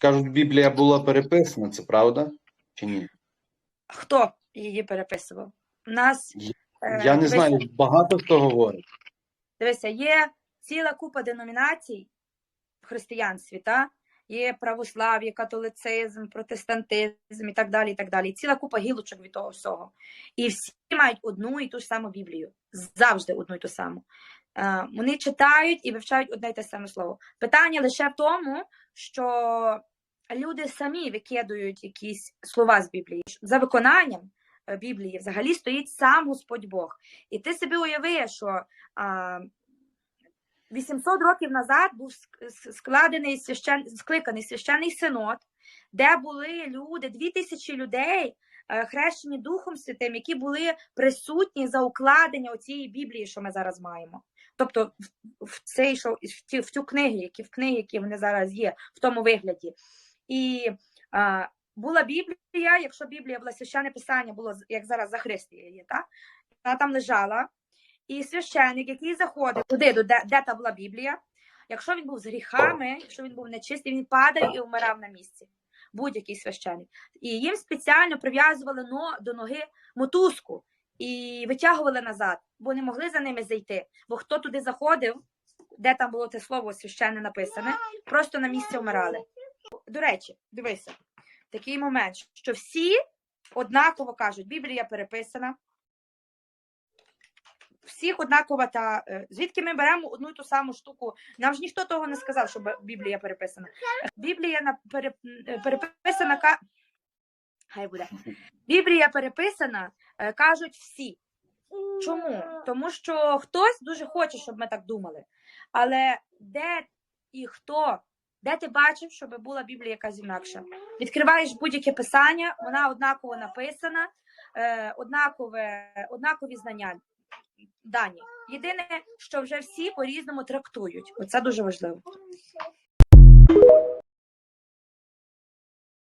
кажуть, Біблія була переписана, це правда? Чи ні? Хто її переписував? У нас е, Я не дивися, знаю, багато хто говорить. Дивися, є ціла купа деномінацій в християнстві, та? є православ'я, католицизм, протестантизм і так далі. і так далі. Ціла купа гілочок від того всього. І всі мають одну і ту ж саму Біблію. Завжди одну і ту саму. Е, Вони читають і вивчають одне й те саме слово. Питання лише в тому, що люди самі викидують якісь слова з Біблії. За виконанням е, Біблії взагалі стоїть сам Господь Бог. І ти собі уяви, що а, 800 років назад був складений священ... скликаний священний синод, де були люди, 2000 людей, е, хрещені Духом Святим, які були присутні за укладення цієї Біблії, що ми зараз маємо. Тобто в, цей, що, в, ті, в цю книги, які в книги, які вони зараз є, в тому вигляді. І а, була Біблія, якщо Біблія була священне писання, було як зараз за Христія є, так? Вона там лежала. І священник, який заходив туди, де, де та була Біблія, якщо він був з гріхами, якщо він був нечистий, він падав і вмирав на місці. Будь-який священник. І їм спеціально прив'язували до ноги мотузку і витягували назад, бо не могли за ними зайти. Бо хто туди заходив, де там було те слово священне написане, просто на місці вмирали. До речі, дивися, такий момент, що всі однаково кажуть, Біблія переписана, всіх однакова та е, звідки ми беремо одну і ту саму штуку. Нам ж ніхто того не сказав, що Біблія переписана. Біблія на пере, е, переписана. Хай буде. Біблія переписана, е, кажуть всі. Чому? Тому що хтось дуже хоче, щоб ми так думали. Але де і хто, де ти бачив, щоб була Біблія якась інакша? Відкриваєш будь-яке писання, вона однаково написана, е, однакове, однакові знання дані. Єдине, що вже всі по-різному трактують. Оце дуже важливо.